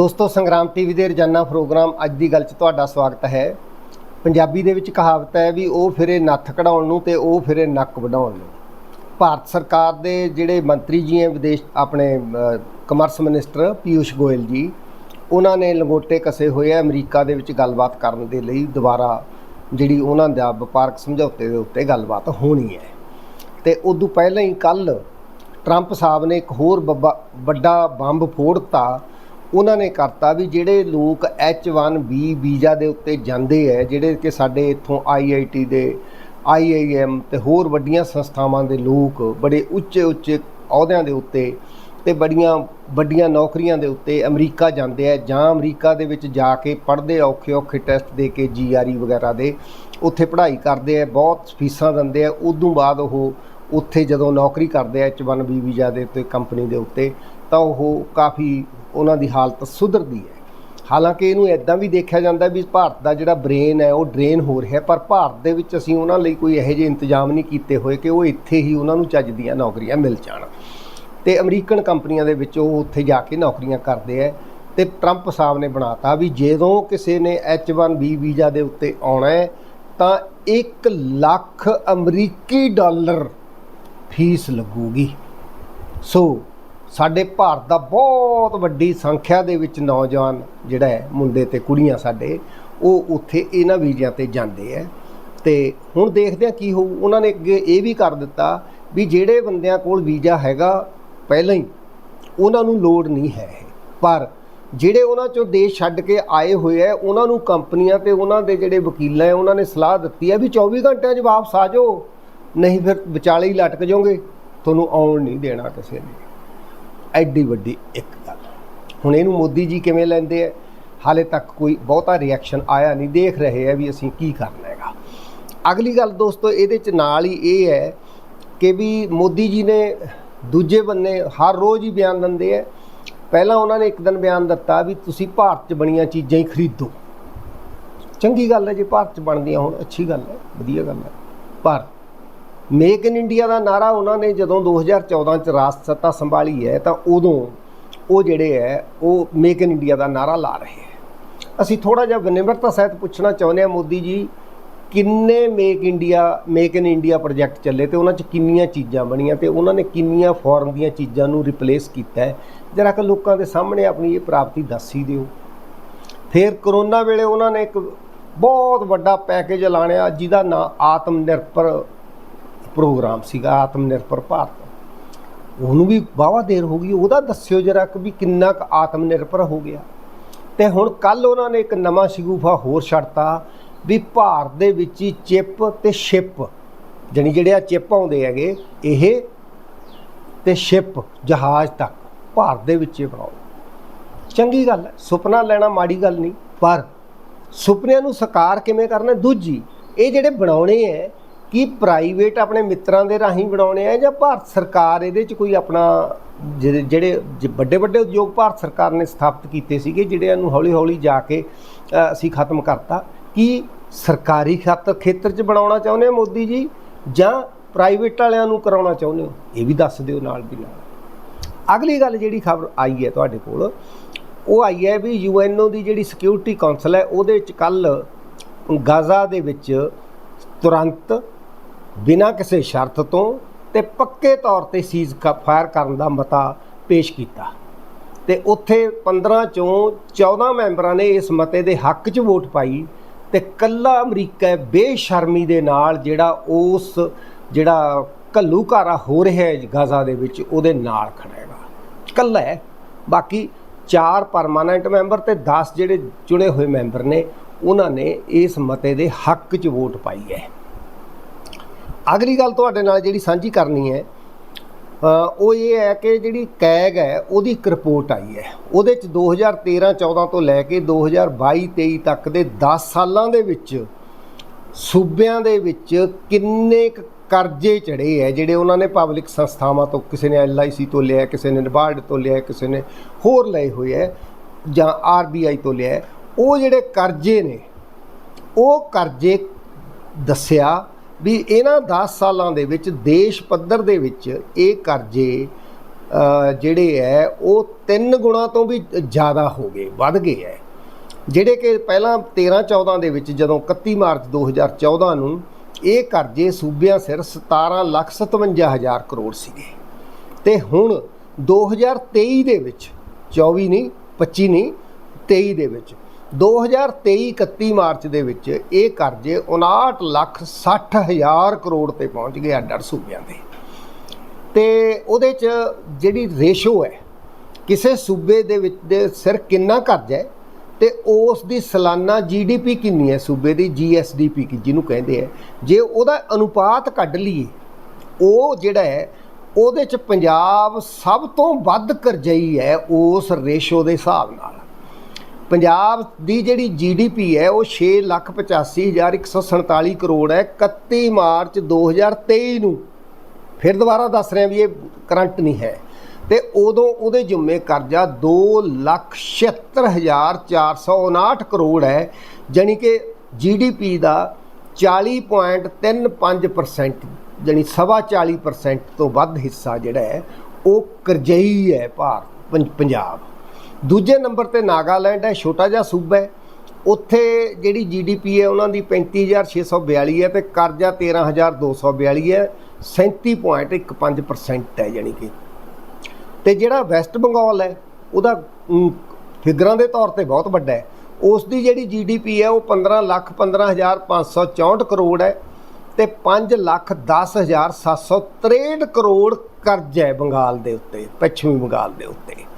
ਦੋਸਤੋ, ਸੰਗਰਾਮ ਟੀਵੀ ਦੇ ਰੋਜ਼ਾਨਾ ਪ੍ਰੋਗਰਾਮ ਅੱਜ ਦੀ ਗੱਲ 'ਚ ਤੁਹਾਡਾ ਸਵਾਗਤ ਹੈ। ਪੰਜਾਬੀ ਦੇ ਵਿੱਚ ਕਹਾਵਤ ਹੈ ਵੀ ਉਹ ਫਿਰੇ ਨੱਥ ਕਢਾਉਣ ਨੂੰ ਤੇ ਉਹ ਫਿਰੇ ਨੱਕ ਵਢਾਉਣ ਨੂੰ। ਭਾਰਤ ਸਰਕਾਰ ਦੇ ਜਿਹੜੇ ਮੰਤਰੀ ਜੀ ਹੈ, ਵਿਦੇਸ਼ ਆਪਣੇ ਕਮਰਸ ਮਿਨਿਸਟਰ ਪੀਯੂਸ਼ ਗੋਇਲ ਜੀ, ਉਹਨਾਂ ਨੇ ਲੰਗੋਟੇ ਕਸੇ ਹੋਏ ਆ ਅਮਰੀਕਾ ਦੇ ਵਿੱਚ ਗੱਲਬਾਤ ਕਰਨ ਦੇ ਲਈ ਦੁਬਾਰਾ ਜਿਹੜੀ ਉਹਨਾਂ ਦਾ ਵਪਾਰਕ ਸਮਝੌਤੇ ਦੇ ਉੱਤੇ ਗੱਲਬਾਤ ਹੋਣੀ ਹੈ। ਤੇ ਉਦੋਂ ਪਹਿਲਾਂ ਹੀ ਕੱਲ ਟਰੰਪ ਸਾਹਿਬ ਨੇ ਇੱਕ ਹੋਰ ਬੱਬਾ- ਵੱਡਾ ਬੰਬ ਫੋੜਤਾ ਉਹਨਾਂ ਨੇ ਕਰਤਾ ਵੀ ਜਿਹੜੇ ਲੋਕ H1B ਵੀਜ਼ਾ ਦੇ ਉੱਤੇ ਜਾਂਦੇ ਹੈ ਜਿਹੜੇ ਕਿ ਸਾਡੇ ਇੱਥੋਂ IIT ਦੇ IIM ਤੇ ਹੋਰ ਵੱਡੀਆਂ ਸੰਸਥਾਵਾਂ ਦੇ ਲੋਕ ਬੜੇ ਉੱਚੇ ਉੱਚੇ ਅਹੁਦਿਆਂ ਦੇ ਉੱਤੇ ਤੇ ਬੜੀਆਂ ਵੱਡੀਆਂ ਨੌਕਰੀਆਂ ਦੇ ਉੱਤੇ ਅਮਰੀਕਾ ਜਾਂਦੇ ਆ ਜਾਂ ਅਮਰੀਕਾ ਦੇ ਵਿੱਚ ਜਾ ਕੇ ਪੜ੍ਹਦੇ ਔਖੇ ਔਖੇ ਟੈਸਟ ਦੇ ਕੇ ਜੀਆਰਈ ਵਗੈਰਾ ਦੇ ਉੱਥੇ ਪੜ੍ਹਾਈ ਕਰਦੇ ਆ ਬਹੁਤ ਫੀਸਾਂ ਦਿੰਦੇ ਆ ਉਦੋਂ ਬਾਅਦ ਉਹ ਉੱਥੇ ਜਦੋਂ ਨੌਕਰੀ ਕਰਦੇ ਆ H1B ਵੀਜ਼ਾ ਦੇ ਉੱਤੇ, ਕੰਪਨੀ ਦੇ ਉੱਤੇ, ਤਾਂ ਉਹ ਕਾਫੀ ਉਹਨਾਂ ਦੀ ਹਾਲਤ ਸੁਧਰਦੀ ਹੈ। ਹਾਲਾਂਕਿ ਇਹਨੂੰ ਇਦਾਂ ਵੀ ਦੇਖਿਆ ਜਾਂਦਾ ਵੀ ਭਾਰਤ ਦਾ ਜਿਹੜਾ ਬ੍ਰੇਨ ਹੈ, ਉਹ ਡਰੇਨ ਹੋ ਰਿਹਾ ਪਰ ਭਾਰਤ ਦੇ ਵਿੱਚ ਅਸੀਂ ਉਹਨਾਂ ਲਈ ਕੋਈ ਇਹੋ ਜਿਹੇ ਇੰਤਜ਼ਾਮ ਨਹੀਂ ਕੀਤੇ ਹੋਏ ਕਿ ਉਹ ਇੱਥੇ ਹੀ ਉਹਨਾਂ ਨੂੰ ਚੱਜ ਦੀਆਂ ਨੌਕਰੀਆਂ ਮਿਲ ਜਾਣ। ਤੇ ਅਮਰੀਕਨ ਕੰਪਨੀਆਂ ਦੇ ਵਿੱਚ ਉਹ ਉੱਥੇ ਜਾ ਕੇ ਨੌਕਰੀਆਂ ਕਰਦੇ ਆ ਤੇ ਟਰੰਪ ਸਾਹਿਬ ਨੇ ਬਣਾਤਾ ਵੀ ਜਦੋਂ ਕਿਸੇ ਨੇ H1B ਵੀਜ਼ਾ ਦੇ ਉੱਤੇ ਆਉਣਾ ਹੈ, ਤਾਂ 1 ਲੱਖ ਅਮਰੀਕੀ ਡਾਲਰ ਫੀਸ ਲੱਗੂਗੀ। ਸੋ ਸਾਡੇ ਭਾਰਤ ਦਾ ਬਹੁਤ ਵੱਡੀ ਸੰਖਿਆ ਦੇ ਵਿੱਚ ਨੌਜਵਾਨ ਜਿਹੜਾ ਹੈ, ਮੁੰਡੇ ਤੇ ਕੁੜੀਆਂ ਸਾਡੇ, ਉਹ ਉੱਥੇ ਇਹਨਾਂ ਵੀਜ਼ਿਆਂ ਤੇ ਜਾਂਦੇ ਹੈ। ਤੇ ਹੁਣ ਦੇਖਦੇ ਆ ਕੀ ਹੋਊ। ਉਹਨਾਂ ਨੇ ਅੱਗੇ ਇਹ ਵੀ ਕਰ ਦਿੱਤਾ ਵੀ ਜਿਹੜੇ ਬੰਦਿਆਂ ਕੋਲ ਵੀਜ਼ਾ ਹੈਗਾ ਪਹਿਲਾਂ ਹੀ, ਉਹਨਾਂ ਨੂੰ ਲੋੜ ਨਹੀਂ ਹੈ ਇਹ। ਪਰ ਜਿਹੜੇ ਉਹਨਾਂ ਚੋਂ ਦੇਸ਼ ਛੱਡ ਕੇ ਆਏ ਹੋਏ ਆ ਉਹਨਾਂ ਨੂੰ ਕੰਪਨੀਆਂ ਤੇ ਉਹਨਾਂ ਦੇ ਜਿਹੜੇ ਵਕੀਲਾਂ ਹੈ, ਉਹਨਾਂ ਨੇ ਸਲਾਹ ਦਿੱਤੀ ਹੈ ਵੀ 24 ਘੰਟਿਆਂ 'ਚ ਵਾਪਸ ਆ ਜਾਓ, ਨਹੀਂ ਫਿਰ ਵਿਚਾਲੇ ਹੀ ਲਟਕ ਜਾਓਗੇ, ਤੁਹਾਨੂੰ ਆਉਣ ਨਹੀਂ ਦੇਣਾ ਕਿਸੇ ਨੇ। ਐਡੀ ਵੱਡੀ ਇੱਕ ਗੱਲ। ਹੁਣ ਇਹਨੂੰ ਮੋਦੀ ਜੀ ਕਿਵੇਂ ਲੈਂਦੇ ਆ? ਹਾਲੇ ਤੱਕ ਕੋਈ ਬਹੁਤਾ ਰਿਐਕਸ਼ਨ ਆਇਆ ਨਹੀਂ। ਦੇਖ ਰਹੇ ਆ ਵੀ ਅਸੀਂ ਕੀ ਕਰਨਾ ਹੈਗਾ। ਅਗਲੀ ਗੱਲ ਦੋਸਤੋ, ਇਹਦੇ ਚ ਨਾਲ ਹੀ ਇਹ ਹੈ ਕਿ ਵੀ ਮੋਦੀ ਜੀ ਨੇ ਦੂਜੇ ਬੰਨੇ ਹਰ ਰੋਜ਼ ਹੀ ਬਿਆਨ ਦਿੰਦੇ ਆ। ਪਹਿਲਾਂ ਉਹਨਾਂ ਨੇ ਇੱਕ ਦਿਨ ਬਿਆਨ ਦਿੱਤਾ ਵੀ ਤੁਸੀਂ ਭਾਰਤ 'ਚ ਬਣੀਆਂ ਚੀਜ਼ਾਂ ਹੀ ਖਰੀਦੋ। ਚੰਗੀ ਗੱਲ ਹੈ ਜੇ, ਭਾਰਤ 'ਚ ਬਣਦੀਆਂ ਹੋਣ। ਅੱਛੀ ਗੱਲ ਹੈ, ਵਧੀਆ ਗੱਲ ਹੈ। ਪਰ ਮੇਕ ਇਨ ਇੰਡੀਆ ਦਾ ਨਾਰਾ ਉਹਨਾਂ ਨੇ ਜਦੋਂ 2014 ਚ ਰਾਸ਼ਟਰ ਸੱਤਾ ਸੰਭਾਲੀ ਹੈ ਤਾਂ ਉਦੋਂ ਉਹ ਜਿਹੜੇ ਹੈ, ਉਹ ਮੇਕ ਇਨ ਇੰਡੀਆ ਦਾ ਨਾਰਾ ਲਾ ਰਹੇ ਹੈ। ਅਸੀਂ ਥੋੜਾ ਜਿਹਾ ਵਿਨਿਮਰਤਾ ਸਹਿਤ ਪੁੱਛਣਾ ਚਾਹੁੰਦੇ ਹਾਂ ਮੋਦੀ ਜੀ, ਕਿੰਨੇ make India make in India project ਚੱਲੇ ਤੇ ਉਹਨਾਂ ਚ ਕਿੰਨੀਆਂ ਚੀਜ਼ਾਂ ਬਣੀਆਂ ਤੇ ਉਹਨਾਂ ਨੇ ਕਿੰਨੀਆਂ ਫੋਰਨ ਦੀਆਂ ਚੀਜ਼ਾਂ ਨੂੰ ਰਿਪਲੇਸ ਕੀਤਾ ਹੈ। ਜਰਾ ਕਿ ਲੋਕਾਂ ਦੇ ਸਾਹਮਣੇ ਆਪਣੀ ਇਹ ਪ੍ਰਾਪਤੀ ਦੱਸ ਹੀ ਦਿਓ। ਫਿਰ ਕਰੋਨਾ ਵੇਲੇ ਉਹਨਾਂ ਨੇ ਇੱਕ ਬਹੁਤ ਵੱਡਾ ਪੈਕੇਜ ਐਲਾਨਿਆ ਜਿਹਦਾ ਨਾਂ ਆਤਮ ਨਿਰਭਰ ਪ੍ਰੋਗਰਾਮ ਸੀਗਾ ਆਤਮ ਨਿਰਭਰ ਭਾਰਤ। ਉਹਨੂੰ ਵੀ ਵਾਹਵਾ ਦੇਰ ਹੋ ਗਈ, ਉਹਦਾ ਦੱਸਿਓ ਜਰਾ ਕਿ ਵੀ ਕਿੰਨਾ ਕੁ ਆਤਮ ਨਿਰਭਰ ਹੋ ਗਿਆ। ਤੇ ਹੁਣ ਕੱਲ ਉਹਨਾਂ ਨੇ ਇੱਕ ਨਵਾਂ ਸ਼ਗੂਫਾ ਹੋਰ ਛੱਡਤਾ ਵੀ ਭਾਰਤ ਦੇ ਵਿੱਚ ਹੀ ਚਿਪ ਤੇ ਸ਼ਿਪ ਜਾਣੀ ਜਿਹੜੇ ਆ ਚਿਪ ਆਉਂਦੇ ਹੈਗੇ, ਇਹ ਤੇ ਸ਼ਿਪ ਜਹਾਜ਼ ਤੱਕ, ਭਾਰਤ ਦੇ ਵਿੱਚ ਹੀ ਬਣਾਓ। ਚੰਗੀ ਗੱਲ ਹੈ, ਸੁਪਨਾ ਲੈਣਾ ਮਾੜੀ ਗੱਲ ਨਹੀਂ, ਪਰ ਸੁਪਨਿਆਂ ਨੂੰ ਸਾਕਾਰ ਕਿਵੇਂ ਕਰਨਾ? ਦੂਜੀ, ਇਹ ਜਿਹੜੇ ਬਣਾਉਣੇ ਹੈ ਕੀ ਪ੍ਰਾਈਵੇਟ ਆਪਣੇ ਮਿੱਤਰਾਂ ਦੇ ਰਾਹੀਂ ਬਣਾਉਣੇ ਆ ਜਾਂ ਭਾਰਤ ਸਰਕਾਰ ਇਹਦੇ 'ਚ ਕੋਈ ਆਪਣਾ ਜਿਹੜੇ ਜਿਹੜੇ ਵੱਡੇ ਵੱਡੇ ਉਦਯੋਗ ਭਾਰਤ ਸਰਕਾਰ ਨੇ ਸਥਾਪਿਤ ਕੀਤੇ ਸੀਗੇ, ਜਿਹੜਿਆਂ ਨੂੰ ਹੌਲੀ ਹੌਲੀ ਜਾ ਕੇ ਅਸੀਂ ਖਤਮ ਕਰਤਾ, ਕੀ ਸਰਕਾਰੀ ਖਾਤਰ ਖੇਤਰ 'ਚ ਬਣਾਉਣਾ ਚਾਹੁੰਦੇ ਹੋ ਮੋਦੀ ਜੀ ਜਾਂ ਪ੍ਰਾਈਵੇਟ ਵਾਲਿਆਂ ਨੂੰ ਕਰਾਉਣਾ ਚਾਹੁੰਦੇ ਹੋ? ਇਹ ਵੀ ਦੱਸ ਦਿਓ ਨਾਲ ਦੀ ਨਾਲ। ਅਗਲੀ ਗੱਲ ਜਿਹੜੀ ਖਬਰ ਆਈ ਹੈ ਤੁਹਾਡੇ ਕੋਲ, ਉਹ ਆਈ ਹੈ ਵੀ ਯੂਐਨਓ ਦੀ ਜਿਹੜੀ ਸਿਕਿਉਰਿਟੀ ਕਾਉਂਸਲ ਹੈ, ਉਹਦੇ ਵਿੱਚ ਕੱਲ ਗਾਜ਼ਾ ਦੇ ਵਿੱਚ ਤੁਰੰਤ ਬਿਨਾਂ ਕਿਸੇ ਸ਼ਰਤ ਤੋਂ ਤੇ ਪੱਕੇ ਤੌਰ ਤੇ ਸੀਜ਼ ਫਾਇਰ ਕਰਨ ਦਾ ਮਤਾ ਪੇਸ਼ ਕੀਤਾ। ਤੇ ਉੱਥੇ 15 ਚੋਂ 14 ਮੈਂਬਰਾਂ ਨੇ ਇਸ ਮਤੇ ਦੇ ਹੱਕ 'ਚ ਵੋਟ ਪਾਈ ਤੇ ਕੱਲਾ ਅਮਰੀਕਾ ਬੇਸ਼ਰਮੀ ਦੇ ਨਾਲ ਜਿਹੜਾ ਉਸ, ਜਿਹੜਾ ਘੱਲੂਘਾਰਾ ਹੋ ਰਿਹਾ ਹੈ ਗਾਜ਼ਾ ਦੇ ਵਿੱਚ, ਉਹਦੇ ਨਾਲ ਖੜੇਗਾ ਹੈਗਾ। ਕੱਲਾ ਹੈ। ਬਾਕੀ ਚਾਰ ਪਰਮਾਨੈਂਟ ਮੈਂਬਰ ਤੇ 10 ਜਿਹੜੇ ਚੁਣੇ ਹੋਏ ਮੈਂਬਰ ਨੇ, ਉਹਨਾਂ ਨੇ ਇਸ ਮਤੇ ਦੇ ਹੱਕ 'ਚ ਵੋਟ ਪਾਈ ਹੈ। ਅਗਲੀ ਗੱਲ ਤੁਹਾਡੇ ਨਾਲ ਜਿਹੜੀ ਸਾਂਝੀ ਕਰਨੀ ਹੈ ਉਹ ਇਹ ਹੈ ਕਿ ਜਿਹੜੀ ਕੈਗ ਹੈ, ਉਹਦੀ ਇੱਕ ਰਿਪੋਰਟ ਆਈ ਹੈ। ਉਹਦੇ ਚ 2013-14 ਤੋਂ ਲੈ ਕੇ 2022-23 ਤੱਕ ਦੇ 10 ਸਾਲਾਂ ਦੇ ਵਿੱਚ ਸੂਬਿਆਂ ਦੇ ਵਿੱਚ ਕਿੰਨੇ ਕੁ ਕਰਜ਼ੇ ਚੜੇ ਹੈ, ਜਿਹੜੇ ਉਹਨਾਂ ਨੇ ਪਬਲਿਕ ਸੰਸਥਾਵਾਂ ਤੋਂ, ਕਿਸੇ ਨੇ ਐਲਆਈਸੀ ਤੋਂ ਲਿਆ, ਕਿਸੇ ਨੇ ਨਬਾਰਡ ਤੋਂ ਲਿਆ, ਕਿਸੇ ਨੇ ਹੋਰ ਲਏ ਹੋਏ ਹੈ, ਜਾਂ ਆਰਬੀਆਈ ਤੋਂ ਲਿਆ ਉਹ ਜਿਹੜੇ ਕਰਜ਼ੇ ਨੇ, ਉਹ ਕਰਜ਼ੇ ਦੱਸਿਆ ਵੀ ਇਹਨਾਂ 10 ਸਾਲਾਂ ਦੇ ਵਿੱਚ, ਦੇਸ਼ ਪੱਧਰ ਦੇ ਵਿੱਚ ਇਹ ਕਰਜ਼ੇ ਜਿਹੜੇ ਹੈ, ਉਹ ਤਿੰਨ ਗੁਣਾ ਤੋਂ ਵੀ ਜ਼ਿਆਦਾ ਹੋ ਗਏ, ਵੱਧ ਗਏ ਹੈ। ਜਿਹੜੇ ਕਿ ਪਹਿਲਾਂ 13 14 ਦੇ ਵਿੱਚ, ਜਦੋਂ 31 ਮਾਰਚ 2014 ਨੂੰ ਇਹ ਕਰਜ਼ੇ ਸੂਬਿਆਂ ਸਿਰ 17 ਲੱਖ 57 ਹਜ਼ਾਰ ਕਰੋੜ ਸੀਗੇ। ਤੇ ਹੁਣ 2023 ਦੇ ਵਿੱਚ 24 ਨਹੀਂ 25 ਨਹੀਂ 23 ਦੇ ਵਿੱਚ 2023 31 ਮਾਰਚ ਦੇ ਵਿੱਚ ਇਹ ਕਰਜ਼ੇ 59 ਲੱਖ 60 ਹਜ਼ਾਰ ਕਰੋੜ ਤੇ ਪਹੁੰਚ ਗਏ ਅੱਡ ਅੱਡ ਸੂਬਿਆਂ ਦੇ ਤੇ ਉਹਦੇ ਚ ਜਿਹੜੀ ਰੇਸ਼ੋ ਹੈ, ਕਿਸੇ ਸੂਬੇ ਦੇ ਵਿੱਚ ਦੇ ਸਿਰ ਕਿੰਨਾ ਕਰਜ਼ਾ ਹੈ ਤੇ ਉਸ ਦੀ ਸਾਲਾਨਾ ਜੀਡੀਪੀ ਕਿੰਨੀ ਹੈ ਸੂਬੇ ਦੀ ਜੀਐਸਡੀਪੀ ਕੀ ਜਿਹਨੂੰ ਕਹਿੰਦੇ ਆ। ਜੇ ਉਹਦਾ ਅਨੁਪਾਤ ਕੱਢ ਲਈਏ, ਉਹ ਜਿਹੜਾ ਹੈ, ਉਹਦੇ ਚ ਪੰਜਾਬ ਸਭ ਤੋਂ ਵੱਧ ਕਰਜ਼ਈ ਹੈ ਉਸ ਰੇਸ਼ੋ ਦੇ ਹਿਸਾਬ ਨਾਲ। ਪੰਜਾਬ ਦੀ ਜਿਹੜੀ ਜੀਡੀਪੀ ਹੈ, ਉਹ 685147 ਕਰੋੜ ਹੈ। 31 ਮਾਰਚ 2023 ਨੂੰ। ਫਿਰ ਦੁਬਾਰਾ ਦੱਸ ਰਿਹਾ ਵੀ ਇਹ ਕਰੰਟ ਨਹੀਂ ਹੈ। ਤੇ ਉਦੋਂ ਉਹਦੇ ਜੁਮੇ ਕਰਜ਼ਾ 276459 ਕਰੋੜ ਹੈ, ਜਾਣੀ ਕਿ ਜੀਡੀਪੀ ਦਾ 40.35% ਜਾਣੀ ਸਵਾ 40% ਤੋਂ ਵੱਧ ਹਿੱਸਾ ਜਿਹੜਾ ਹੈ, ਉਹ ਕਰਜ਼ਈ ਹੈ ਭਾਰਤ ਪੰਜਾਬ। ਦੂਜੇ ਨੰਬਰ ਤੇ ਨਾਗਾਲੈਂਡ ਹੈ ਛੋਟਾ ਜਿਹਾ ਸੂਬਾ ਹੈ। ਉੱਥੇ ਜਿਹੜੀ ਜੀਡੀਪੀ ਹੈ ਉਹਨਾਂ ਦੀ 35642 ਹੈ ਤੇ ਕਰਜ਼ਾ 13242 ਹੈ। 37.15% ਹੈ ਜਾਣੀ ਕਿ। ਤੇ ਜਿਹੜਾ ਵੈਸਟ ਬੰਗਾਲ ਹੈ ਉਹਦਾ ਅਮ, ਫਿਗਰਾਂ ਦੇ ਤੌਰ ਤੇ ਬਹੁਤ ਵੱਡਾ ਹੈ। ਉਸ ਦੀ ਜਿਹੜੀ ਜੀਡੀਪੀ ਹੈ ਉਹ 15 ਲੱਖ 15564 ਕਰੋੜ ਹੈ ਤੇ 5 ਲੱਖ 10763 ਕਰੋੜ ਕਰਜ਼ਾ ਹੈ ਬੰਗਾਲ ਦੇ ਉੱਤੇ ਪੱਛਮੀ ਬੰਗਾਲ ਦੇ ਉੱਤੇ।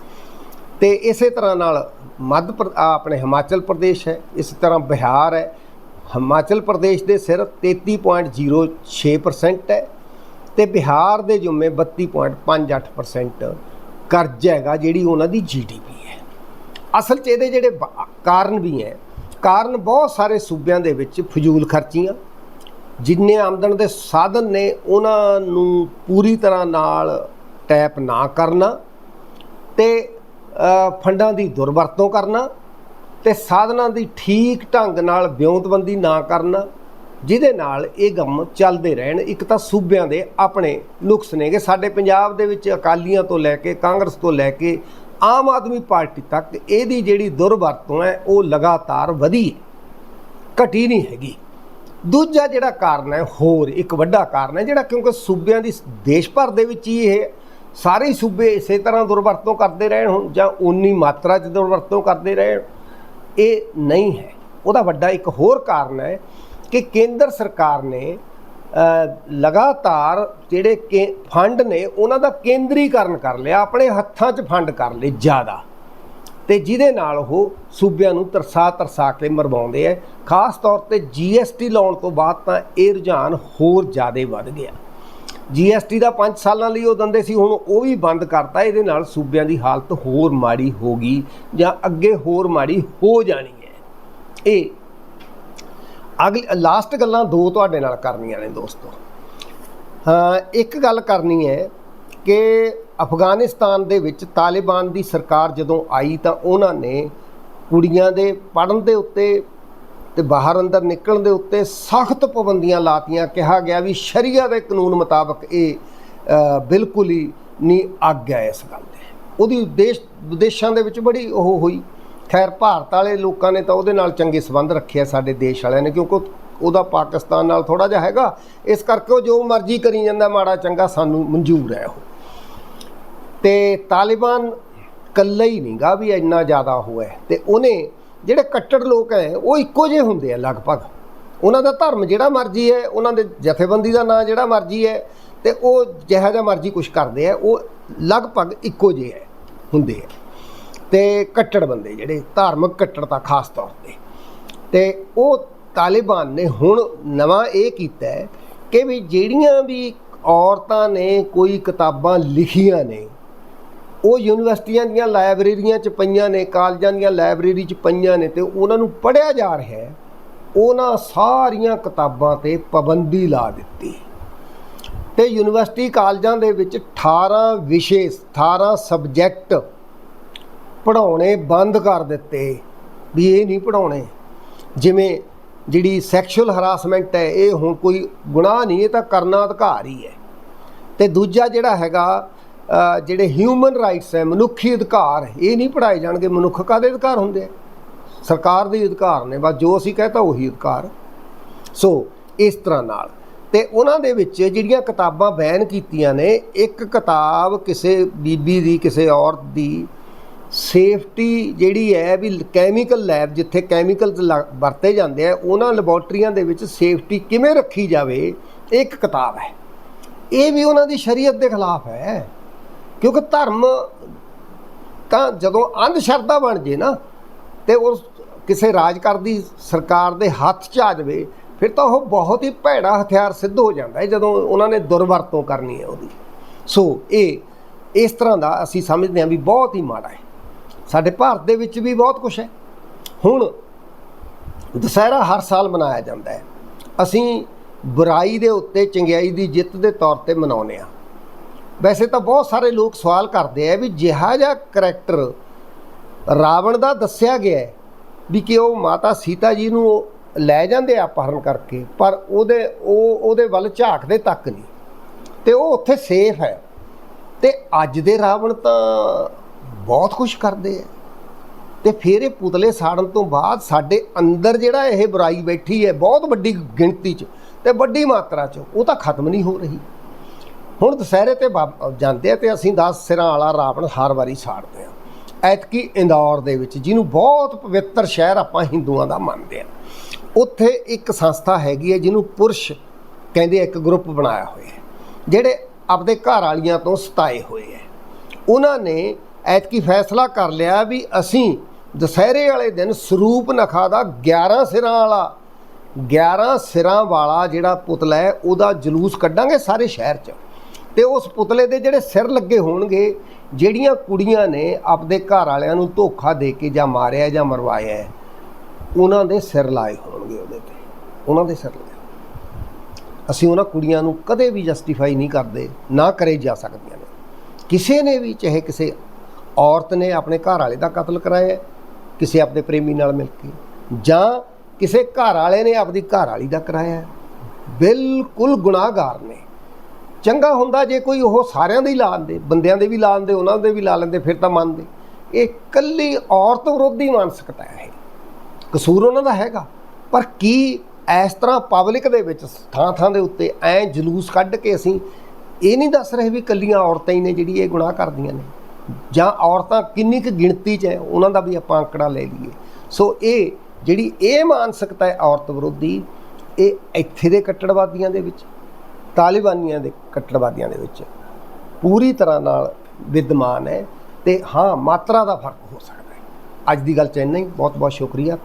ਤੇ ਇਸੇ ਤਰ੍ਹਾਂ ਨਾਲ ਮੱਧ ਪ੍ਰ- ਆਪਣੇ ਹਿਮਾਚਲ ਪ੍ਰਦੇਸ਼ ਹੈ, ਇਸੇ ਤਰ੍ਹਾਂ ਬਿਹਾਰ ਹੈ, ਹਿਮਾਚਲ ਪ੍ਰਦੇਸ਼ ਦੇ ਸਿਰ 33.06% ਹੈ ਤੇ ਬਿਹਾਰ ਦੇ ਜੁਮੇ 32.58% ਕਰਜ਼ ਹੈਗਾ ਜਿਹੜੀ ਉਹਨਾਂ ਦੀ ਜੀਡੀਪੀ ਹੈ। ਅਸਲ 'ਚ ਇਹਦੇ ਜਿਹੜੇ ਕਾਰਨ ਵੀ ਹੈ, ਕਾਰਨ ਬਹੁਤ ਸਾਰੇ ਸੂਬਿਆਂ ਦੇ ਵਿੱਚ ਫਜ਼ੂਲ ਖਰਚੀਆਂ, ਜਿੰਨੇ ਆਮਦਨ ਦੇ ਸਾਧਨ ਨੇ ਉਹਨਾਂ ਨੂੰ ਪੂਰੀ ਤਰ੍ਹਾਂ ਨਾਲ ਟੈਪ ਨਾ ਕਰਨਾ ਤੇ ਫੰਡਾਂ ਦੀ ਦੁਰਵਰਤੋਂ ਕਰਨਾ ਤੇ ਸਾਧਨਾਂ ਦੀ ਠੀਕ ਢੰਗ ਨਾਲ ਵਿਉਂਤਬੰਦੀ ਨਾ ਕਰਨਾ, ਜਿਹਦੇ ਨਾਲ ਇਹ ਕੰਮ ਚੱਲਦੇ ਰਹਿਣ, ਇੱਕ ਤਾਂ ਸੂਬਿਆਂ ਦੇ ਆਪਣੇ ਨੁਕਸ ਨੇਗੇ। ਸਾਡੇ ਪੰਜਾਬ ਦੇ ਵਿੱਚ ਅਕਾਲੀਆਂ ਤੋਂ ਲੈ ਕੇ ਕਾਂਗਰਸ ਤੋਂ ਲੈ ਕੇ ਆਮ ਆਦਮੀ ਪਾਰਟੀ ਤੱਕ ਇਹਦੀ ਜਿਹੜੀ ਦੁਰਵਰਤੋਂ ਹੈ, ਉਹ ਲਗਾਤਾਰ ਵਧੀ ਹੈ, ਘਟੀ ਨਹੀਂ ਹੈਗੀ। ਦੂਜਾ ਜਿਹੜਾ ਕਾਰਨ ਹੈ, ਹੋਰ ਇੱਕ ਵੱਡਾ ਕਾਰਨ ਹੈ, ਜਿਹੜਾ ਕਿਉਂਕਿ ਸੂਬਿਆਂ ਦੀ ਦੇਸ਼ ਭਰ ਦੇ ਵਿੱਚ ਹੀ ਇਹ ਸਾਰੇ ਸੂਬੇ ਇਸੇ ਤਰ੍ਹਾਂ ਦੁਰਵਰਤੋਂ ਕਰਦੇ ਰਹੇ ਹੁਣ ਜਾਂ ਉਨੀ ਮਾਤਰਾ 'ਚ ਦੁਰਵਰਤੋਂ ਕਰਦੇ ਰਹੇ ਇਹ ਨਹੀਂ ਹੈ। ਉਹਦਾ ਵੱਡਾ ਇੱਕ ਹੋਰ ਕਾਰਨ ਹੈ ਕਿ ਕੇਂਦਰ ਸਰਕਾਰ ਨੇ ਲਗਾਤਾਰ ਜਿਹੜੇ ਕੇ, ਫੰਡ ਨੇ, ਉਹਨਾਂ ਦਾ ਕੇਂਦਰੀਕਰਨ ਕਰ ਲਿਆ, ਆਪਣੇ ਹੱਥਾਂ 'ਚ ਫੰਡ ਕਰ ਲਏ ਜ਼ਿਆਦਾ। ਤੇ ਜਿਹਦੇ ਨਾਲ ਉਹ ਸੂਬਿਆਂ ਨੂੰ ਤਰਸਾ ਤਰਸਾ ਕੇ ਮਰਵਾਉਂਦੇ ਆ। ਖਾਸ ਤੌਰ ਤੇ ਜੀਐਸਟੀ ਲਾਉਣ ਤੋਂ ਬਾਅਦ ਤਾਂ ਇਹ ਰੁਝਾਨ ਹੋਰ ਜ਼ਿਆਦਾ ਵੱਧ ਗਿਆ। ਜੀਐਸਟੀ ਦਾ 5 ਸਾਲਾਂ ਲਈ ਉਹ ਦਿੰਦੇ ਸੀ, ਹੁਣ ਉਹ ਵੀ ਬੰਦ ਕਰਤਾ, ਇਹਦੇ ਨਾਲ ਸੂਬਿਆਂ ਦੀ ਹਾਲਤ ਹੋਰ ਮਾੜੀ ਹੋ ਗਈ ਜਾਂ ਅੱਗੇ ਹੋਰ ਮਾੜੀ ਹੋ ਜਾਣੀ ਹੈ। ਇਹ ਅਗਲੀ ਲਾਸਟ ਗੱਲਾਂ ਦੋ ਤੁਹਾਡੇ ਨਾਲ ਕਰਨੀਆਂ ਨੇ ਦੋਸਤੋ। ਹਾਂ, ਇੱਕ ਗੱਲ ਕਰਨੀ ਹੈ ਕਿ ਅਫਗਾਨਿਸਤਾਨ ਦੇ ਵਿੱਚ ਤਾਲਿਬਾਨ ਦੀ ਸਰਕਾਰ ਜਦੋਂ ਆਈ ਤਾਂ ਉਹਨਾਂ ਨੇ ਕੁੜੀਆਂ ਦੇ ਪੜਨ ਦੇ ਉੱਤੇ ਤੇ ਬਾਹਰ ਅੰਦਰ ਨਿਕਲਣ ਦੇ ਉੱਤੇ ਸਖਤ ਪਾਬੰਦੀਆਂ ਲਾਤੀਆਂ। ਕਿਹਾ ਗਿਆ ਵੀ ਸ਼ਰੀਆ ਦੇ ਕਾਨੂੰਨ ਮੁਤਾਬਕ ਇਹ ਬਿਲਕੁਲ ਹੀ ਨਹੀਂ ਆਗਿਆ ਇਸ ਗੱਲ ਦੇ। ਉਹਦੀ ਦੇਸ਼ ਵਿਦੇਸ਼ਾਂ ਦੇ ਵਿੱਚ ਬੜੀ ਉਹ ਹੋਈ। ਖੈਰ, ਭਾਰਤ ਵਾਲੇ ਲੋਕਾਂ ਨੇ ਤਾਂ ਉਹਦੇ ਨਾਲ ਚੰਗੇ ਸੰਬੰਧ ਰੱਖੇ ਆ ਸਾਡੇ ਦੇਸ਼ ਵਾਲਿਆਂ ਨੇ, ਕਿਉਂਕਿ ਉਹਦਾ ਪਾਕਿਸਤਾਨ ਨਾਲ ਥੋੜਾ ਜਿਹਾ ਹੈਗਾ। ਇਸ ਕਰਕੇ ਉਹ ਜੋ ਮਰਜ਼ੀ ਕਰੀ ਜਾਂਦਾ, ਮਾੜਾ ਚੰਗਾ ਸਾਨੂੰ ਮਨਜ਼ੂਰ ਹੈ ਉਹ। ਤੇ ਤਾਲਿਬਾਨ ਕੱਲਾ ਹੀ ਨਹੀਂਗਾ ਵੀ ਇੰਨਾ ਜ਼ਿਆਦਾ ਹੋਇਆ ਤੇ ਉਹਨੇ ਜਿਹੜੇ ਕੱਟੜ ਲੋਕ ਹੈ, ਉਹ ਇੱਕੋ ਜਿਹੇ ਹੁੰਦੇ ਆ ਲਗਭਗ। ਉਹਨਾਂ ਦਾ ਧਰਮ ਜਿਹੜਾ ਮਰਜ਼ੀ ਹੈ, ਉਹਨਾਂ ਦੇ ਜਥੇਬੰਦੀ ਦਾ ਨਾਂ ਜਿਹੜਾ ਮਰਜ਼ੀ ਹੈ ਤੇ ਉਹ ਜਿਹੜਾ ਜਿਹਾ ਮਰਜ਼ੀ ਕੁਝ ਕਰਦੇ ਆ, ਉਹ ਲਗਭਗ ਇੱਕੋ ਜਿਹੇ ਹੈ, ਹੁੰਦੇ ਆ। ਤੇ ਕੱਟੜ ਬੰਦੇ ਜਿਹੜੇ ਧਾਰਮਿਕ ਕੱਟੜਤਾ ਖਾਸ ਤੌਰ ਤੇ। ਤੇ ਉਹ ਤਾਲਿਬਾਨ ਨੇ ਹੁਣ ਨਵਾਂ ਇਹ ਕੀਤਾ ਕਿ ਵੀ ਜਿਹੜੀਆਂ ਵੀ ਔਰਤਾਂ ਨੇ, ਕੋਈ ਕਿਤਾਬਾਂ ਲਿਖੀਆਂ ਨੇ ਉਹ ਯੂਨੀਵਰਸਿਟੀਆਂ ਦੀਆਂ ਲਾਇਬ੍ਰੇਰੀਆਂ 'ਚ ਪਈਆਂ ਨੇ, ਕਾਲਜਾਂ ਦੀਆਂ ਲਾਇਬ੍ਰੇਰੀ 'ਚ ਪਈਆਂ ਨੇ ਤੇ ਉਹਨਾਂ ਨੂੰ ਪੜ੍ਹਿਆ ਜਾ ਰਿਹਾ ਹੈ। ਉਹਨਾਂ ਸਾਰੀਆਂ ਕਿਤਾਬਾਂ ਤੇ ਪਾਬੰਦੀ ਲਾ ਦਿੱਤੀ। ਤੇ ਯੂਨੀਵਰਸਿਟੀ ਕਾਲਜਾਂ ਦੇ ਵਿੱਚ 18 ਵਿਸ਼ੇ 18 ਸਬਜੈਕਟ ਪੜਾਉਣੇ ਬੰਦ ਕਰ ਦਿੱਤੇ। ਵੀ ਇਹ ਨਹੀਂ ਪੜਾਉਣੇ ਜਿਵੇਂ ਜਿਹੜੀ ਸੈਕਸ਼ੂਅਲ ਹਰਾਸਮੈਂਟ ਹੈ, ਇਹ ਹੁਣ ਕੋਈ ਗੁਨਾਹ ਨਹੀਂ, ਇਹ ਤਾਂ ਕਰਨਾ ਅਧਿਕਾਰ ਹੀ ਹੈ। ਤੇ ਦੂਜਾ ਜਿਹੜਾ ਹੈਗਾ ਜਿਹੜੇ ਹਿਊਮਨ ਰਾਈਟਸ ਹੈ, ਮਨੁੱਖੀ ਅਧਿਕਾਰ, ਇਹ ਨਹੀਂ ਪੜਾਏ ਜਾਣਗੇ ਮਨੁੱਖ ਕਾਦੇ ਅਧਿਕਾਰ ਹੁੰਦੇ ਆ? ਸਰਕਾਰ ਦੇ ਅਧਿਕਾਰ ਨੇ, ਬਸ ਜੋ ਅਸੀਂ ਕਹਤਾ ਉਹੀ ਅਧਿਕਾਰ। ਸੋ ਇਸ ਤਰ੍ਹਾਂ ਨਾਲ। ਤੇ ਉਹਨਾਂ ਦੇ ਵਿੱਚ ਜਿਹੜੀਆਂ ਕਿਤਾਬਾਂ ਬੈਨ ਕੀਤੀਆਂ ਨੇ, ਇੱਕ ਕਿਤਾਬ ਕਿਸੇ ਬੀਬੀ ਦੀ, ਕਿਸੇ ਔਰਤ ਦੀ, ਸੇਫਟੀ ਜਿਹੜੀ ਹੈ ਵੀ ਕੈਮੀਕਲ ਲੈਬ ਜਿੱਥੇ ਕੈਮੀਕਲਸ ਵਰਤੇ ਜਾਂਦੇ ਆ, ਉਹਨਾਂ ਲੈਬੋਰਟਰੀਆਂ ਦੇ ਵਿੱਚ ਸੇਫਟੀ ਕਿਵੇਂ ਰੱਖੀ ਜਾਵੇ ਇਹ ਇੱਕ ਕਿਤਾਬ ਹੈ। ਇਹ ਵੀ ਉਹਨਾਂ ਦੀ ਸ਼ਰੀਅਤ ਦੇ ਖਿਲਾਫ ਹੈ। ਕਿਉਂਕਿ ਧਰਮ ਤਾਂ ਜਦੋਂ ਅੰਧ ਸ਼ਰਧਾ ਬਣ ਜੇ ਨਾ, ਤੇ ਉਸ ਕਿਸੇ ਰਾਜ ਕਰਦੀ ਸਰਕਾਰ ਦੇ ਹੱਥ 'ਚ ਆ ਜਾਵੇ, ਫਿਰ ਤਾਂ ਉਹ ਬਹੁਤ ਹੀ ਭੈੜਾ ਹਥਿਆਰ ਸਿੱਧ ਹੋ ਜਾਂਦਾ ਹੈ ਜਦੋਂ ਉਹਨਾਂ ਨੇ ਦੁਰਵਰਤੋਂ ਕਰਨੀ ਹੈ ਉਹਦੀ। ਸੋ ਇਹ, ਇਸ ਤਰ੍ਹਾਂ ਦਾ ਅਸੀਂ ਸਮਝਦੇ ਹਾਂ ਵੀ ਬਹੁਤ ਹੀ ਮਾੜਾ ਹੈ। ਸਾਡੇ ਭਾਰਤ ਦੇ ਵਿੱਚ ਵੀ ਬਹੁਤ ਕੁਝ ਹੈ। ਹੁਣ ਦੁਸਹਿਰਾ ਹਰ ਸਾਲ ਮਨਾਇਆ ਜਾਂਦਾ ਹੈ। ਅਸੀਂ ਬੁਰਾਈ ਦੇ ਉੱਤੇ, ਚੰਗਿਆਈ ਦੀ ਜਿੱਤ ਦੇ ਤੌਰ ਤੇ ਮਨਾਉਂਦੇ ਆ ਵੈਸੇ ਤਾਂ ਬਹੁਤ ਸਾਰੇ ਲੋਕ ਸਵਾਲ ਕਰਦੇ ਆ ਵੀ ਜਿਹਾ ਜਿਹਾ ਕਰੈਕਟਰ ਰਾਵਣ ਦਾ ਦੱਸਿਆ ਗਿਆ ਹੈ ਵੀ ਕਿ ਉਹ ਮਾਤਾ ਸੀਤਾ ਜੀ ਨੂੰ ਲੈ ਜਾਂਦੇ ਆ ਅਪਹਰਨ ਕਰਕੇ, ਪਰ ਉਹਦੇ, ਉਹ, ਉਹਦੇ ਵੱਲ ਝਾਕਦੇ ਤੱਕ ਨਹੀਂ। ਤੇ ਉਹ ਉੱਥੇ ਸੇਫ ਹੈ। ਤੇ ਅੱਜ ਦੇ ਰਾਵਣ ਤਾਂ ਬਹੁਤ ਕੁਝ ਕਰਦੇ ਆ। ਤੇ ਫਿਰ ਇਹ ਪੁਤਲੇ ਸਾੜਨ ਤੋਂ ਬਾਅਦ ਸਾਡੇ ਅੰਦਰ ਜਿਹੜਾ ਇਹ ਬੁਰਾਈ ਬੈਠੀ ਹੈ, ਬਹੁਤ ਵੱਡੀ ਗਿਣਤੀ 'ਚ ਤੇ ਵੱਡੀ ਮਾਤਰਾ 'ਚ, ਉਹ ਤਾਂ ਖਤਮ ਨਹੀਂ ਹੋ ਰਹੀ। ਹੁਣ ਦੁਸਹਿਰੇ ਤੇ ਬਾਬ- ਜਾਂਦੇ ਆ ਤੇ ਅਸੀਂ 10 ਸਿਰਾਂ ਵਾਲਾ ਰਾਵਣ ਹਰ ਵਾਰੀ ਸਾੜਦੇ ਆ ਐਤਕੀ ਇੰਦੌਰ ਦੇ ਵਿੱਚ, ਜਿਹਨੂੰ ਬਹੁਤ ਪਵਿੱਤਰ ਸ਼ਹਿਰ ਆਪਾਂ ਹਿੰਦੂਆਂ ਦਾ ਮੰਨਦੇ ਆ ਉੱਥੇ ਇੱਕ ਸੰਸਥਾ ਹੈਗੀ ਹੈ, ਜਿਹਨੂੰ ਪੁਰਸ਼ ਕਹਿੰਦੇ ਇੱਕ ਗਰੁੱਪ ਬਣਾਇਆ ਹੋਇਆ ਹੈ, ਜਿਹੜੇ ਆਪਦੇ ਘਰ ਵਾਲੀਆਂ ਤੋਂ ਸਤਾਏ ਹੋਏ ਹੈ। ਉਹਨਾਂ ਨੇ ਐਤਕੀ ਫੈਸਲਾ ਕਰ ਲਿਆ ਵੀ ਅਸੀਂ ਦੁਸਹਿਰੇ ਵਾਲੇ ਦਿਨ ਸਰੂਪ ਨਖਾ ਦਾ 11 ਸਿਰਾਂ ਵਾਲਾ 11 ਸਿਰਾਂ ਵਾਲਾ ਜਿਹੜਾ ਪੁਤਲਾ ਹੈ, ਉਹਦਾ ਜਲੂਸ ਕੱਢਾਂਗੇ ਸਾਰੇ ਸ਼ਹਿਰ 'ਚ। ਤੇ ਉਸ ਪੁਤਲੇ ਦੇ ਜਿਹੜੇ ਸਿਰ ਲੱਗੇ ਹੋਣਗੇ, ਜਿਹੜੀਆਂ ਕੁੜੀਆਂ ਨੇ ਆਪਦੇ ਘਰ ਵਾਲਿਆਂ ਨੂੰ ਧੋਖਾ ਦੇ ਕੇ ਜਾਂ ਮਾਰਿਆ ਜਾਂ ਮਰਵਾਇਆ ਉਹਨਾਂ ਦੇ ਸਿਰ ਲਾਏ ਹੋਣਗੇ ਉਹਦੇ ਤੇ। ਉਹਨਾਂ ਦੇ ਸਿਰ ਲਾਏ ਅਸੀਂ ਉਹਨਾਂ ਕੁੜੀਆਂ ਨੂੰ ਕਦੇ ਵੀ ਜਸਟੀਫਾਈ ਨਹੀਂ ਕਰਦੇ, ਨਾ ਕਰੇ ਜਾ ਸਕਦੀਆਂ ਨੇ। ਕਿਸੇ ਨੇ ਵੀ, ਚਾਹੇ ਕਿਸੇ ਔਰਤ ਨੇ ਆਪਣੇ ਘਰ ਵਾਲੇ ਦਾ ਕਤਲ ਕਰਾਇਆ ਕਿਸੇ ਆਪਣੇ ਪ੍ਰੇਮੀ ਨਾਲ ਮਿਲ ਕੇ, ਜਾਂ ਕਿਸੇ ਘਰ ਵਾਲੇ ਨੇ ਆਪਦੀ ਘਰ ਵਾਲੀ ਦਾ ਕਰਾਇਆ ਬਿਲਕੁਲ ਗੁਨਾਹਗਾਰ ਨੇ। ਚੰਗਾ ਹੁੰਦਾ ਜੇ ਕੋਈ ਉਹ ਸਾਰਿਆਂ ਦੇ ਹੀ ਲਾ ਲੈਂਦੇ ਬੰਦਿਆਂ ਦੇ ਵੀ ਲਾ ਲੈਂਦੇ ਉਹਨਾਂ ਦੇ ਵੀ ਲਾ ਲੈਂਦੇ, ਫਿਰ ਤਾਂ ਮੰਨਦੇ। ਇਹ ਕੱਲੀ ਔਰਤ ਵਿਰੋਧੀ ਮਾਨਸਿਕਤਾ ਹੈ। ਇਹ ਕਸੂਰ ਉਹਨਾਂ ਦਾ ਹੈਗਾ। ਪਰ ਕੀ ਇਸ ਤਰ੍ਹਾਂ ਪਬਲਿਕ ਦੇ ਵਿੱਚ ਥਾਂ ਥਾਂ ਦੇ ਉੱਤੇ ਐ ਜਲੂਸ ਕੱਢ ਕੇ ਅਸੀਂ ਇਹ ਨਹੀਂ ਦੱਸ ਰਹੇ ਵੀ ਕੱਲੀਆਂ ਔਰਤਾਂ ਹੀ ਨੇ ਜਿਹੜੀ ਇਹ ਗੁਨਾਹ ਕਰਦੀਆਂ ਨੇ? ਜਾਂ ਔਰਤਾਂ ਕਿੰਨੀ ਕੁ ਗਿਣਤੀ 'ਚ ਹੈ, ਉਹਨਾਂ ਦਾ ਵੀ ਆਪਾਂ ਅੰਕੜਾ ਲੈ ਲਈਏ। ਸੋ ਇਹ ਜਿਹੜੀ ਇਹ ਮਾਨਸਿਕਤਾ ਹੈ ਔਰਤ ਵਿਰੋਧੀ, ਇਹ ਇੱਥੇ ਦੇ ਕੱਟੜਵਾਦੀਆਂ ਦੇ ਵਿੱਚ ਤਾਲਿਬਾਨੀਆਂ ਦੇ ਕੱਟੜਵਾਦੀਆਂ ਦੇ ਵਿੱਚ। ਪੂਰੀ ਤਰ੍ਹਾਂ ਨਾਲ ਵਿਦਮਾਨ ਹੈ ਤੇ ਹਾਂ, ਮਾਤਰਾ ਦਾ ਫ਼ਰਕ ਹੋ ਸਕਦਾ ਹੈ। ਅੱਜ ਦੀ ਗੱਲ ਚ ਇੰਨਾ ਹੀ। ਬਹੁਤ ਬਹੁਤ ਸ਼ੁਕਰੀਆ।